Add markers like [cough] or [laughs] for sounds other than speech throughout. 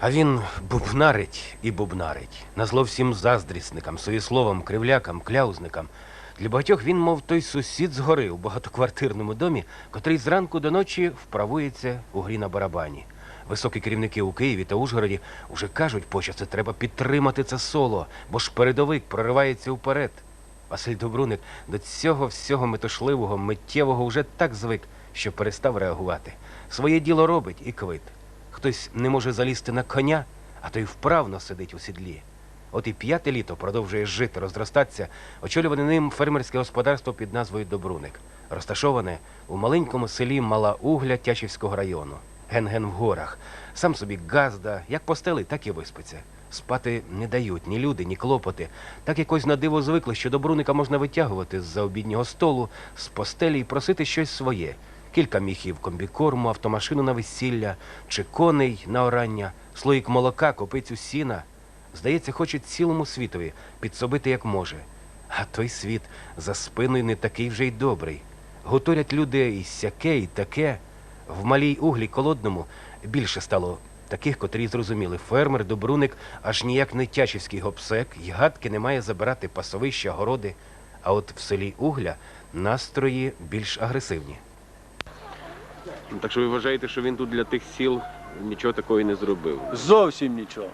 А він бубнарить і бубнарить. Назло всім заздрісникам, своєсловам, кривлякам, кляузникам. Для багатьох він, мов той сусід з гори у багатоквартирному домі, котрий зранку до ночі вправується у грі на барабані. Високі керівники у Києві та Ужгороді уже кажуть, почасти треба підтримати це соло, бо ж передовик проривається вперед. Василь Добруник до цього всього метушливого, миттєвого вже так звик, що перестав реагувати. Своє діло робить і квит. Хтось не може залізти на коня, а той вправно сидить у сідлі. От і п'яте літо продовжує жити, розростатися, очолюване ним фермерське господарство під назвою Добруник, розташоване у маленькому селі Мала Угля Тячівського району. Ген-ген в горах. Сам собі газда, як постелить, так і виспиться. Спати не дають ні люди, ні клопоти. Так якось на диво звикли, що добруника можна витягувати з-за обіднього столу, з постелі і просити щось своє. Кілька міхів комбікорму, автомашину на весілля, чи коней на орання, слоїк молока, копицю сіна. Здається, хоче цілому світові підсобити як може. А той світ за спиною не такий вже й добрий. Готорять люди і сяке, і таке. В малій углі колодному більше стало таких, котрі зрозуміли. Фермер, добруник, аж ніяк не тячівський гопсек, й гадки не має забирати пасовища, городи. А от в селі Угля настрої більш агресивні. Так що ви вважаєте, що він тут для тих сіл нічого такого і не зробив? Зовсім нічого.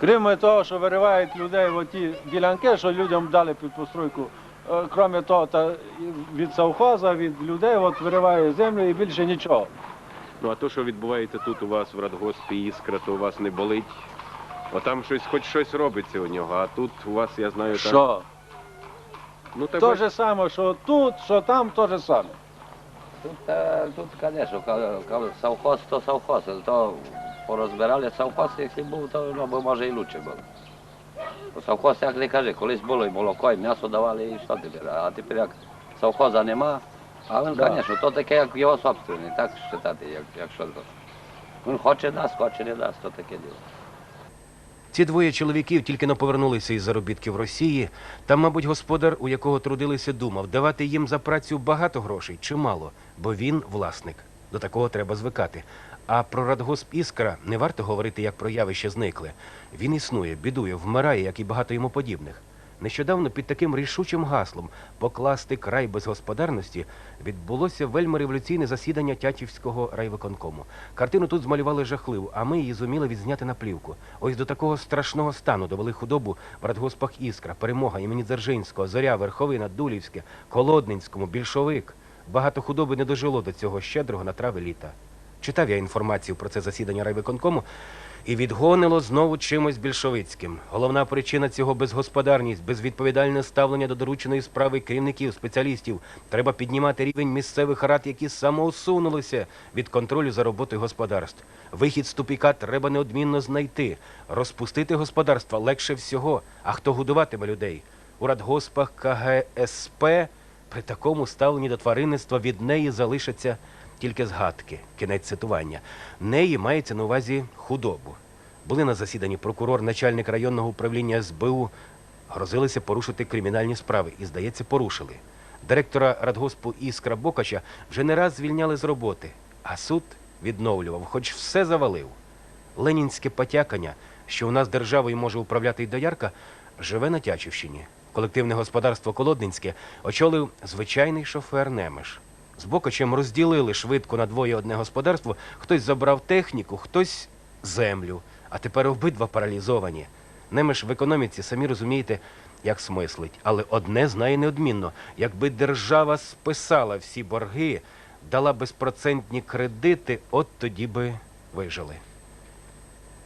Крім того, що виривають людей в ті ділянки, що людям дали під постройку. е, Крім того, та від совхоза, від людей от вириває землю і більше нічого. Ну а то, що відбувається тут у вас в радгоспі іскра, то у вас не болить. Бо там щось, хоч щось робиться у нього, а тут у вас, я знаю, так. Що? Ну так То бач- же саме, що тут, що там, то же саме. Тут, е, тут, звісно, ка- ка- совхоз то совхоз, але то порозбирали совхоз, якщо був, то ну, бо, може і краще було. Бо совхоз, як не кажи, колись було і молоко, і м'ясо давали, і що тепер. А тепер як совхоза нема, а він, Да. звісно, то таке, як його собственний, так вважати, як, як що то. Він хоче дасть, хоче не дасть, то таке діло. Ці двоє чоловіків тільки но повернулися із заробітків Росії. Там, мабуть, господар, у якого трудилися, думав, давати їм за працю багато грошей чи мало, бо він власник. До такого треба звикати. А про радгосп Іскра не варто говорити як про явище зникле. Він існує, бідує, вмирає, як і багато йому подібних. Нещодавно під таким рішучим гаслом покласти край безгосподарності відбулося вельми революційне засідання Тячівського райвиконкому. Картину тут змалювали жахливу, а ми її зуміли відзняти на плівку. Ось до такого страшного стану довели худобу в радгоспах Іскра, Перемога, імені Дзержинського, Зоря, Верховина, Дулівське, Колодненському, Більшовик. Багато худоби не дожило до цього щедрого на трави літа. Читав я інформацію про це засідання райвиконкому і відгонило знову чимось більшовицьким. Головна причина цього безгосподарність, безвідповідальне ставлення до дорученої справи керівників, спеціалістів. Треба піднімати рівень місцевих рад, які самоусунулися від контролю за роботою господарств. Вихід з тупіка треба неодмінно знайти. Розпустити господарства легше всього. А хто годуватиме людей? У радгоспах КГСП при такому ставленні до тваринництва від неї залишаться тільки згадки. Кінець цитування. Неї мається на увазі худобу. Були на засіданні прокурор, начальник районного управління СБУ, грозилися порушити кримінальні справи і, здається, порушили. Директора радгоспу Іскра Бокача вже не раз звільняли з роботи, а суд відновлював, хоч все завалив. Ленінське потякання, що у нас державою може управляти й доярка, живе на Тячівщині. Колективне господарство Колоднинське очолив звичайний шофер Немеш. З Бокачем розділили швидко на двоє одне господарство, хтось забрав техніку, хтось землю, а тепер обидва паралізовані. Немеш в економіці, самі розумієте, як смислить. Але одне знає неодмінно, якби держава списала всі борги, дала безпроцентні кредити, от тоді би вижили.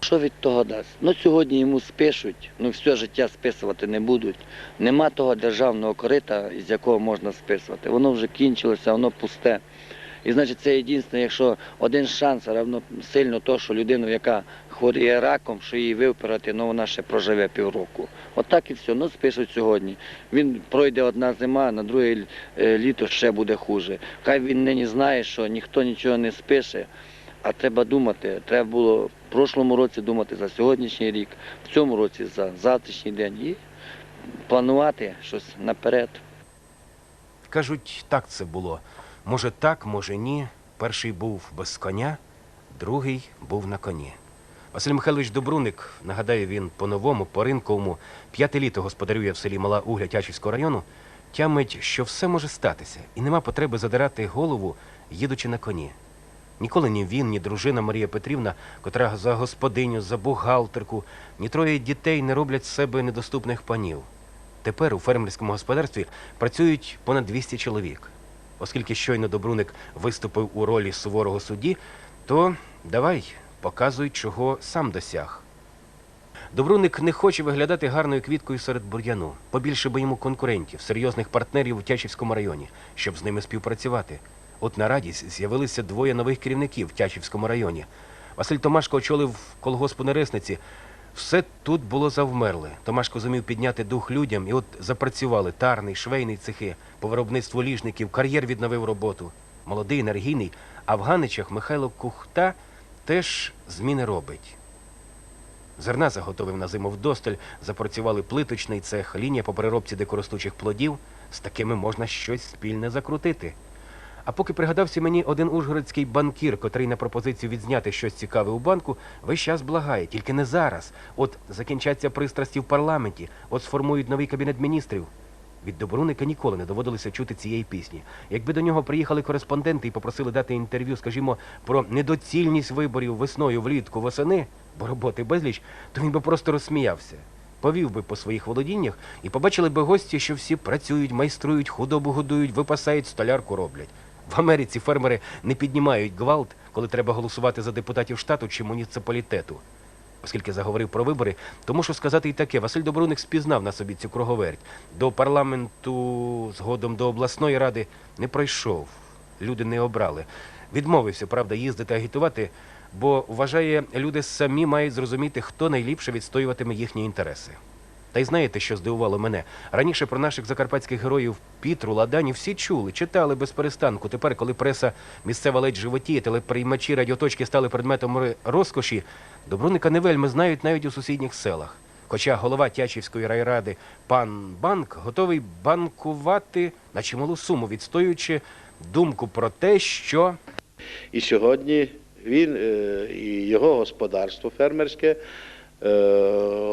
Що від того дасть? Ну сьогодні йому спишуть, ну все життя списувати не будуть. Нема того державного корита, з якого можна списувати. Воно вже кінчилося, воно пусте. І значить, це єдине, якщо один шанс, равно сильно то, що людину, яка хворіє раком, що її виоперати, ну вона ще проживе півроку. От і все. Ну спишуть сьогодні. Він пройде одна зима, на друге е, літо ще буде хуже. Хай він нині знає, що ніхто нічого не спише. А треба думати, треба було в прошлому році думати за сьогоднішній рік, в цьому році за завтрашній день і планувати щось наперед. Кажуть, так це було. Може так, може ні. Перший був без коня, другий був на коні. Василь Михайлович Добруник, нагадаю, він по-новому, по ринковому, п'яте літо господарює в селі Мала Угля Тячівського району, тямить, що все може статися, і нема потреби задирати голову, їдучи на коні. Ніколи ні він, ні дружина Марія Петрівна, котра за господиню, за бухгалтерку, ні троє дітей не роблять з себе недоступних панів. Тепер у фермерському господарстві працюють понад 200 чоловік. Оскільки щойно Добруник виступив у ролі суворого судді, то давай, показуй, чого сам досяг. Добруник не хоче виглядати гарною квіткою серед бур'яну. Побільше би йому конкурентів, серйозних партнерів у Тячівському районі, щоб з ними співпрацювати. От на радість з'явилися двоє нових керівників в Тячівському районі. Василь Томашко очолив колгоспу Нересниці. Все тут було завмерле. Томашко зумів підняти дух людям, і от запрацювали тарний, швейний цехи, по виробництву ліжників, кар'єр відновив роботу. Молодий, енергійний, а в Ганичах Михайло Кухта теж зміни робить. Зерна заготовив на зиму вдосталь, запрацювали плиточний цех, лінія по переробці дикоростучих плодів. З такими можна щось спільне закрутити. А поки пригадався мені один ужгородський банкір, котрий на пропозицію відзняти щось цікаве у банку, весь час благає, тільки не зараз. От закінчаться пристрасті в парламенті, от сформують новий кабінет міністрів. Від Добруника ніколи не доводилося чути цієї пісні. Якби до нього приїхали кореспонденти і попросили дати інтерв'ю, скажімо, про недоцільність виборів весною, влітку, восени, бо роботи безліч, то він би просто розсміявся. Повів би по своїх володіннях і побачили би гості, що всі працюють, майструють, худобу годують, випасають, столярку роблять. В Америці фермери не піднімають гвалт, коли треба голосувати за депутатів штату чи муніципалітету. Оскільки заговорив про вибори, то мушу сказати і таке. Василь Добруник спізнав на собі цю круговерть. До парламенту, згодом до обласної ради не пройшов. Люди не обрали. Відмовився, правда, їздити агітувати, бо вважає, люди самі мають зрозуміти, хто найліпше відстоюватиме їхні інтереси. Та й знаєте, що здивувало мене? Раніше про наших закарпатських героїв Пітру, Ладані всі чули, читали без перестанку. Тепер, коли преса місцева ледь животіє, телеприймачі радіоточки стали предметом розкоші, Добруника не вельми знають навіть у сусідніх селах. Хоча голова Тячівської райради пан Банк готовий банкувати на чималу суму, відстоюючи думку про те, що І сьогодні він е, і його господарство фермерське е,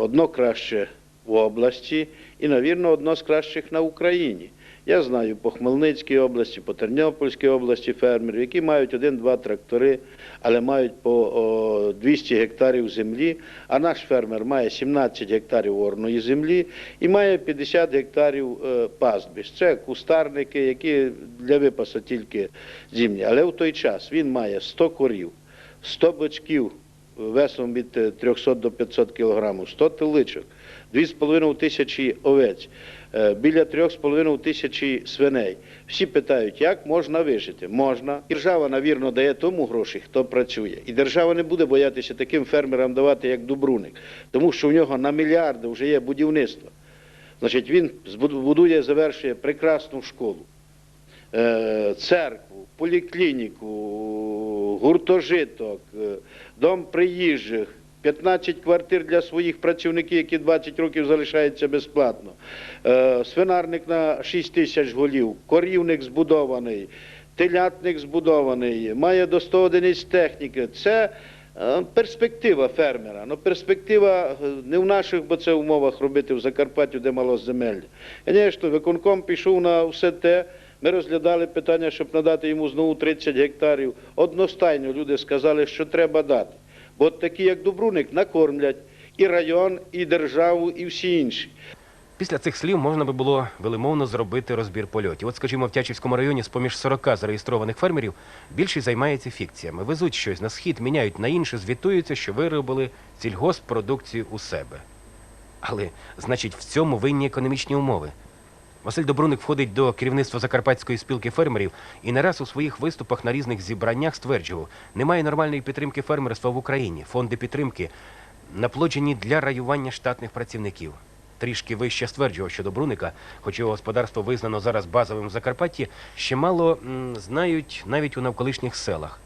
одно краще в області і, навірно, одно з кращих на Україні. Я знаю по Хмельницькій області, по Тернопільській області фермерів, які мають один-два трактори, але мають по 200 гектарів землі, а наш фермер має 17 гектарів орної землі і має 50 гектарів е, пастбищ. Це кустарники, які для випасу тільки зимні. Але в той час він має 100 корів, 100 бочків весом від е, 300 до 500 кілограмів, 100 теличок, 2,5 тисячі овець, е, біля 3,5 тисячі свиней. Всі питають, як можна вижити? Можна. Держава, навірно, дає тому гроші, хто працює. І держава не буде боятися таким фермерам давати, як Дубруник, тому що у нього на мільярди вже є будівництво. Значить, він збуд- будує, завершує прекрасну школу, е, церкву, поліклініку, гуртожиток, е, дом приїжджих, 15 квартир для своїх працівників, які 20 років залишаються безплатно, е, свинарник на 6 тисяч голів, корівник збудований, телятник збудований, має до 100 одиниць техніки. Це е, перспектива фермера. Ну, перспектива е, не в наших, бо це умовах робити в Закарпаттю, де мало земель. Звісно, виконком пішов на все те. Ми розглядали питання, щоб надати йому знову 30 гектарів. Одностайно люди сказали, що треба дати. Бо такі, як Добруник, накормлять і район, і державу, і всі інші. Після цих слів можна би було велимовно зробити розбір польотів. От, скажімо, в Тячівському районі з-поміж 40 зареєстрованих фермерів більшість займається фікціями. Везуть щось на схід, міняють на інше, звітуються, що виробили сільгоспродукцію у себе. Але, значить, в цьому винні економічні умови. Василь Добруник входить до керівництва Закарпатської спілки фермерів і не раз у своїх виступах на різних зібраннях стверджував, немає нормальної підтримки фермерства в Україні. Фонди підтримки наплоджені для раювання штатних працівників. Трішки вище стверджував, що Добруника, хоч його господарство визнано зараз базовим в Закарпатті, ще мало знають навіть у навколишніх селах.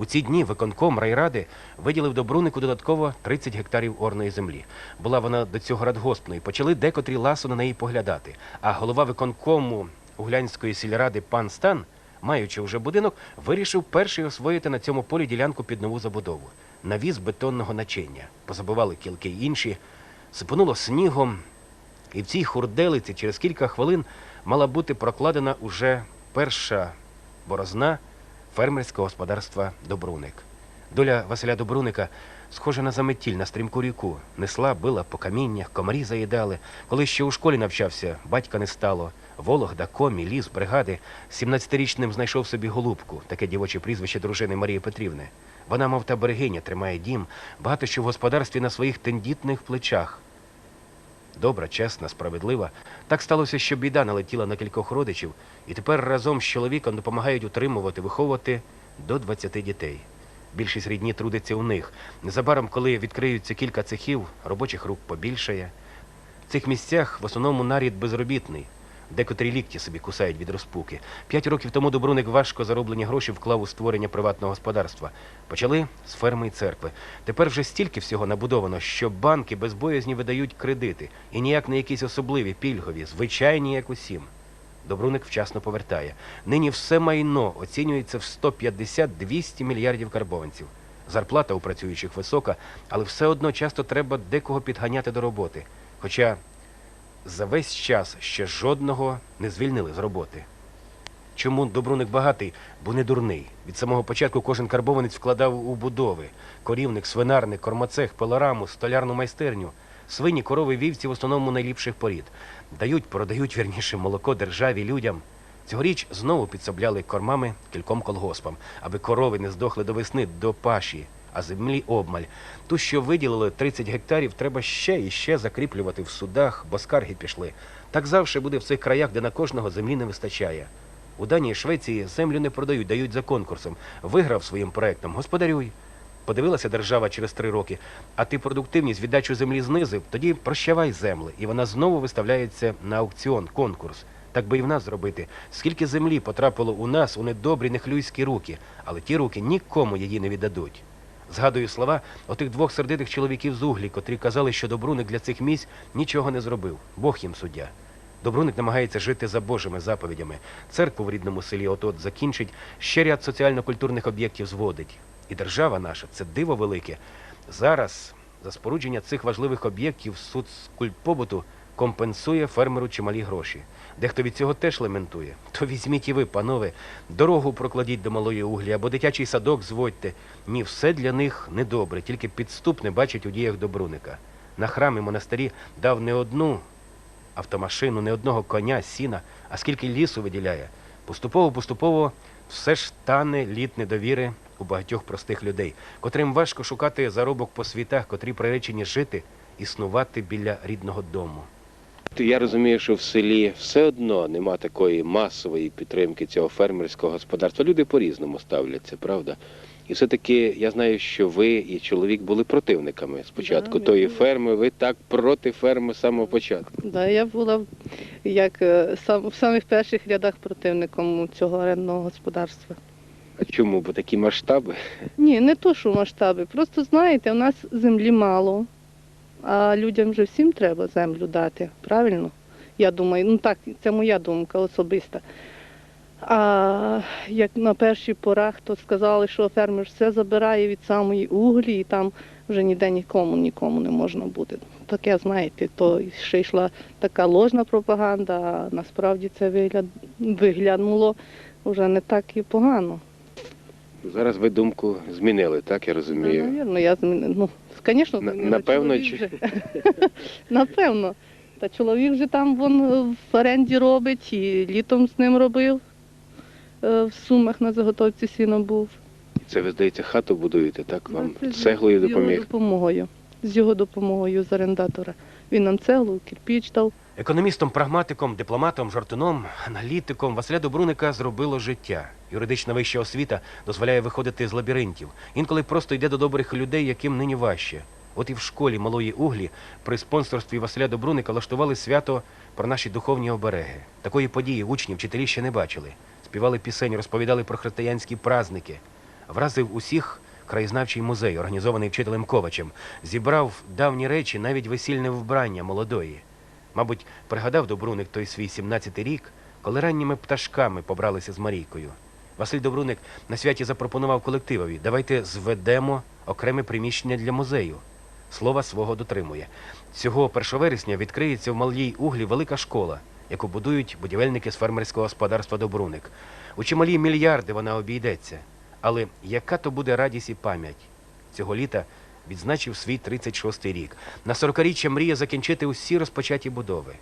У ці дні виконком райради виділив Добрунику додатково 30 гектарів орної землі. Була вона до цього радгоспною. Почали декотрі ласо на неї поглядати. А голова виконкому Углянської сільради пан Стан маючи вже будинок, вирішив перший освоїти на цьому полі ділянку під нову забудову. Навіз бетонного начиння. Позабивали кілки інші, сипонуло снігом, і в цій хурделиці через кілька хвилин мала бути прокладена уже перша борозна фермерського господарства Добруник. Доля Василя Добруника схожа на заметіль на стрімку ріку. Несла, била по каміннях, комарі заїдали. Коли ще у школі навчався, батька не стало. Вологда, комі, ліс, бригади. 17-річним знайшов собі голубку, таке дівоче прізвище дружини Марії Петрівни. Вона, мов та берегиня, тримає дім, багато що в господарстві на своїх тендітних плечах. Добра, чесна, справедлива. Так сталося, що біда налетіла на кількох родичів, і тепер разом з чоловіком допомагають утримувати, виховувати до 20 дітей. Більшість рідні трудиться у них. Незабаром, коли відкриються кілька цехів, робочих рук побільшає. В цих місцях в основному нарід безробітний. Декотрі лікті собі кусають від розпуки. П'ять років тому Добруник важко зароблені гроші вклав у створення приватного господарства. Почали з ферми і церкви. Тепер вже стільки всього набудовано, що банки безбоязні видають кредити. І ніяк не якісь особливі, пільгові, звичайні, як усім. Добруник вчасно повертає. Нині все майно оцінюється в 150-200 мільярдів карбованців. Зарплата у працюючих висока, але все одно часто треба декого підганяти до роботи. Хоча за весь час ще жодного не звільнили з роботи. Чому Добруник багатий? Бо не дурний. Від самого початку кожен карбованець вкладав у будови: корівник, свинарник, кормоцех, пилораму, столярну майстерню. Свині, корови, вівці в основному найліпших порід. Дають, продають вірніше молоко державі, людям. Цьогоріч знову підсобляли кормами кільком колгоспам, аби корови не здохли до весни, до паші, а землі обмаль. Ту, що виділили 30 гектарів, треба ще і ще закріплювати в судах, бо скарги пішли. Так завжди буде в цих краях, де на кожного землі не вистачає. У Данії, Швеції землю не продають, дають за конкурсом. Виграв своїм проектом, господарюй. Подивилася держава через три роки, а ти продуктивність віддачу землі знизив, тоді прощавай земли, і вона знову виставляється на аукціон, конкурс. Так би і в нас зробити. Скільки землі потрапило у нас у недобрі нехлюйські руки, але ті руки нікому її не віддадуть. Згадую слова отих двох сердитих чоловіків з углі, котрі казали, що Добруник для цих місць нічого не зробив. Бог їм суддя. Добруник намагається жити за Божими заповідями. Церкву в рідному селі от-от закінчить, ще ряд соціально-культурних об'єктів зводить. І держава наша це диво велике. Зараз за спорудження цих важливих об'єктів суд з компенсує фермеру чималі гроші. Дехто від цього теж лементує. То візьміть і ви, панове, дорогу прокладіть до малої углі або дитячий садок зводьте. Ні, все для них недобре, тільки підступне бачать у діях Добруника. На храми монастирі дав не одну автомашину, не одного коня, сіна, а скільки лісу виділяє. Поступово-поступово все ж тане лід недовіри у багатьох простих людей, котрим важко шукати заробок по світах, котрі приречені жити, існувати біля рідного дому. Я розумію, що в селі все одно нема такої масової підтримки цього фермерського господарства. Люди по-різному ставляться, правда? І все-таки я знаю, що ви і чоловік були противниками спочатку Да, тої були. ферми. Ви так проти ферми з самого початку. Да, я була як е, сам, в самих перших рядах противником цього орендного господарства. А чому? Бо такі масштаби? Ні, не то, що масштаби. Просто знаєте, у нас землі мало, а людям вже всім треба землю дати. Правильно? Я думаю, ну так, це моя думка особиста. А як на перших порах, то сказали, що фермер все забирає від самої углі, і там вже ніде нікому нікому не можна буде. Таке, знаєте, то ще йшла така ложна пропаганда, а насправді це вигляд, виглянуло вже не так і погано. Зараз ви думку змінили, так я розумію. Ну, Навірно, я змінила. Ну, звісно, На- напевно, Чоловік чи- [laughs] Напевно. Та чоловік вже там вон е, в оренді робить, і літом з ним робив. Е, В сумах на заготовці сіна був. Це ви здається, хату будуєте, так вам Ну, це з- цеглою з його допомогою. З його допомогою з орендатора. Він нам цеглу, кирпіч дав. Економістом, прагматиком, дипломатом, жартуном, аналітиком Василя Добруника зробило життя. Юридична вища освіта дозволяє виходити з лабіринтів. Інколи просто йде до добрих людей, яким нині важче. От і в школі малої углі при спонсорстві Василя Добруника влаштували свято про наші духовні обереги. Такої події учні, вчителі ще не бачили. Співали пісень, розповідали про християнські праздники. Вразив усіх краєзнавчий музей, організований вчителем Ковачем. Зібрав давні речі, навіть весільне вбрання молодої. Мабуть, пригадав Добруник той свій 17-й рік, коли ранніми пташками побралися з Марійкою. Василь Добруник на святі запропонував колективові: давайте зведемо окреме приміщення для музею. Слова свого дотримує. Цього 1 вересня відкриється в Малій Углі велика школа, яку будують будівельники з фермерського господарства Добруник. У чималі мільярди вона обійдеться. Але яка то буде радість і пам'ять? Цього літа відзначив свій 36-й рік. На 40-річчя мріє закінчити усі розпочаті будови.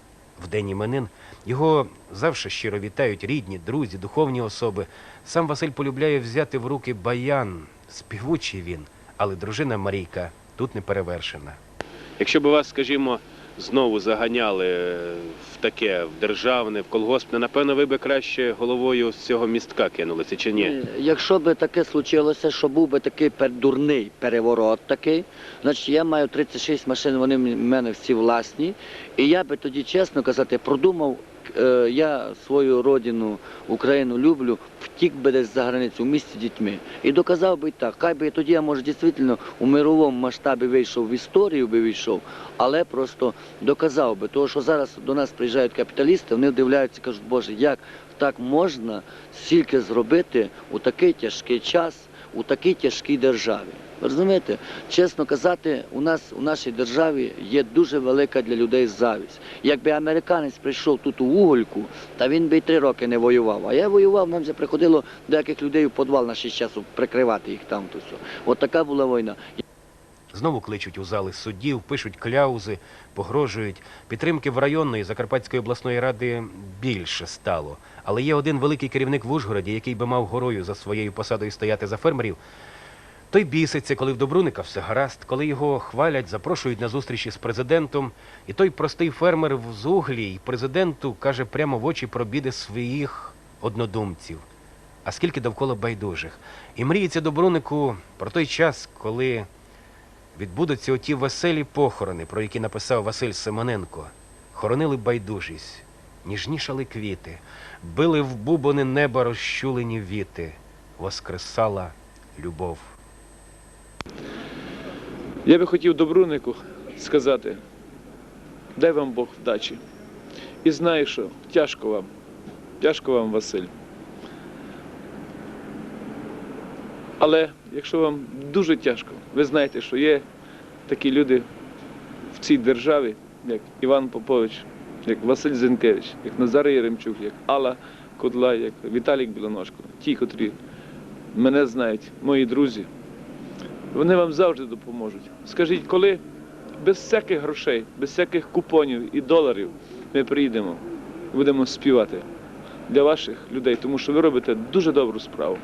В день іменин його завжди щиро вітають рідні, друзі, духовні особи. Сам Василь полюбляє взяти в руки баян. Співучий він, але дружина Марійка тут не перевершена. Якщо б вас, скажімо, знову заганяли в таке, в державне, в колгоспне, напевно, ви би краще головою з цього містка кинулися, чи ні? Якщо би таке случилося, що був би такий дурний переворот такий, значить я маю 36 машин, вони в мене всі власні. І я би тоді, чесно казати, продумав, я свою родину, Україну люблю, втік би десь за границю в місті дітьми. І доказав би так. Хай би тоді я, може, дійсно у мировому масштабі вийшов в історію би вийшов, але просто доказав би. Тому що зараз до нас приїжджають капіталісти, вони дивляються, кажуть, Боже, як так можна стільки зробити у такий тяжкий час, у такій тяжкій державі. Розумієте, чесно казати, у нас у нашій державі є дуже велика для людей завість. Якби американець прийшов тут у Угольку, та він би й три роки не воював. А я воював, нам вже приходило деяких людей у підвал на 6 часу прикривати їх там. То все. От така була війна. Знову кличуть у зали суддів, пишуть кляузи, погрожують. Підтримки в районної Закарпатської обласної ради більше стало. Але є один великий керівник в Ужгороді, який би мав горою за своєю посадою стояти за фермерів. Той біситься, коли в Добруника все гаразд, коли його хвалять, запрошують на зустрічі з президентом, і той простий фермер в зуглі й президенту каже прямо в очі про біди своїх однодумців. А скільки довкола байдужих. І мріється Добрунику про той час, коли відбудуться оті веселі похорони, про які написав Василь Симоненко. Хоронили байдужість, ніжнішали квіти, били в бубони неба розчулені віти, воскресала любов. Я би хотів Добрунику сказати, дай вам Бог вдачі. І знаю, що тяжко вам, тяжко вам, Василь. Але якщо вам дуже тяжко, ви знаєте, що є такі люди в цій державі, як Іван Попович, як Василь Зінкевич, як Назар Єремчук, як Алла Кудла, як Віталік Білоножко, ті, котрі мене знають, мої друзі. Вони вам завжди допоможуть. Скажіть, коли без всяких грошей, без всяких купонів і доларів ми приїдемо, будемо співати для ваших людей, тому що ви робите дуже добру справу.